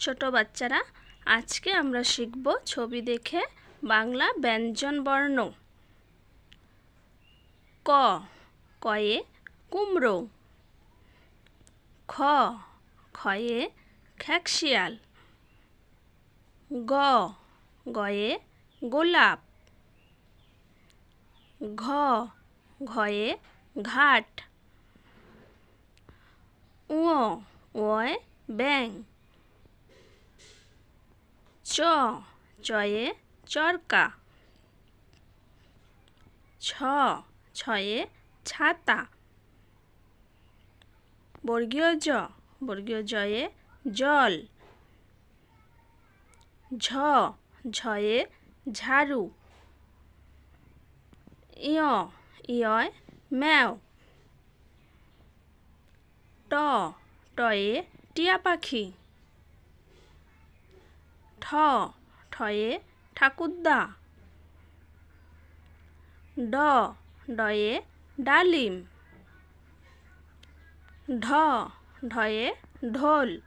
ছোট বাচ্চারা, আজকে আমরা শিখব ছবি দেখে বাংলা ব্যঞ্জন বর্ণ। ক, কয়ে কুমড়ো। খ খয়ে খ্যাকশিয়াল। গ, গয়ে গোলাপ। ঘ, ঘয়ে ঘাট। উ ওয় ব্যাং চ, চয়ে চরকা। ছ, ছয়ে ছাতা। বর্গীয় জ, বর্গীয় জয়ে জল। ঝ, ঝয়ে ঝাড়ু। ইয় ইয়য় ম্যাও। ট, টয়ে টিয়া পাখি। ঠ, ঠয়ে ঠাকুরদা। ড, ডয়ে ডালিম। ঢ, ঢয়ে ঢোল।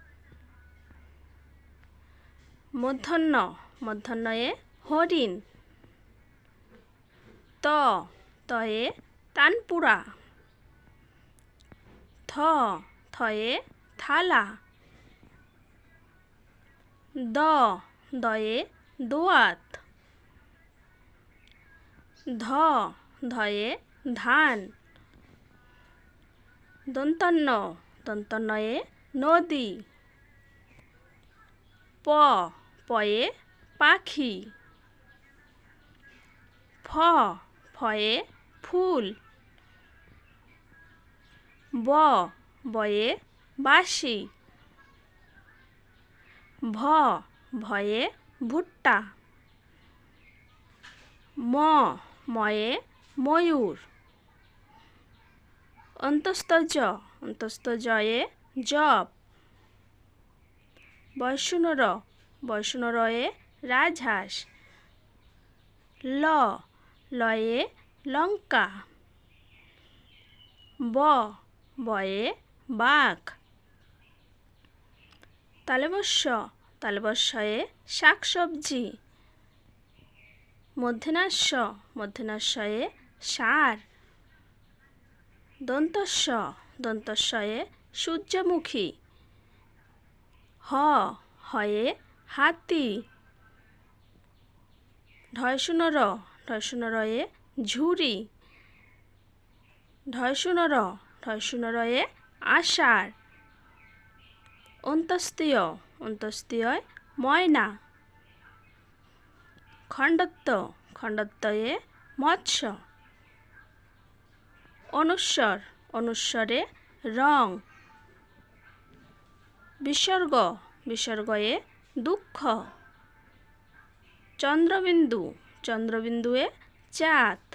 মধ্যাহ্ন, মধ্যাহ্নয়ে হরিণ। ত, তয়ে তানপুরা। থ থয়ে থালা। দ দয়ে দোয়াত। ধ, ধয়ে ধান। দন্তন্য দন্তন্নয়ে নদী। প, পয়ে পাখি। ফ, ফয়ে ফুল। ব, বয়ে বাঁশি। ভ ভয়ে ভুট্টা। ম, ময়ে ময়ূর। অন্তস্থ জ, অন্তস্থ জয়ে জব বৈষ্ণর বৈষ্ণরয়ে রাজহাঁস। ল, লয়ে লঙ্কা। ব, বয়ে বাঘ। তালেবস্য তালেবস্যয়ে শাক সবজি মধ্যনাস্য মধ্যনাস্যয়ে সার। দন্তস্য দন্তস্বয়ে সূর্যমুখী। হ, হয়ে হাতি। ঢয়শুনর ঢয়শুনরয়ে ঝুরি। ঢয়শুনর ঢয়শুনরয়ে আষাঢ়। অন্তস্তীয় অন্তস্তীয় ময়না। খণ্ডত্ব, খণ্ডত্বয়ে মৎস্য অনুস্বর, অনুস্বরে রং। বিসর্গ, বিসর্গয়ে দুঃখ। চন্দ্রবিন্দু, চন্দ্রবিন্দুয়ে চাঁদ।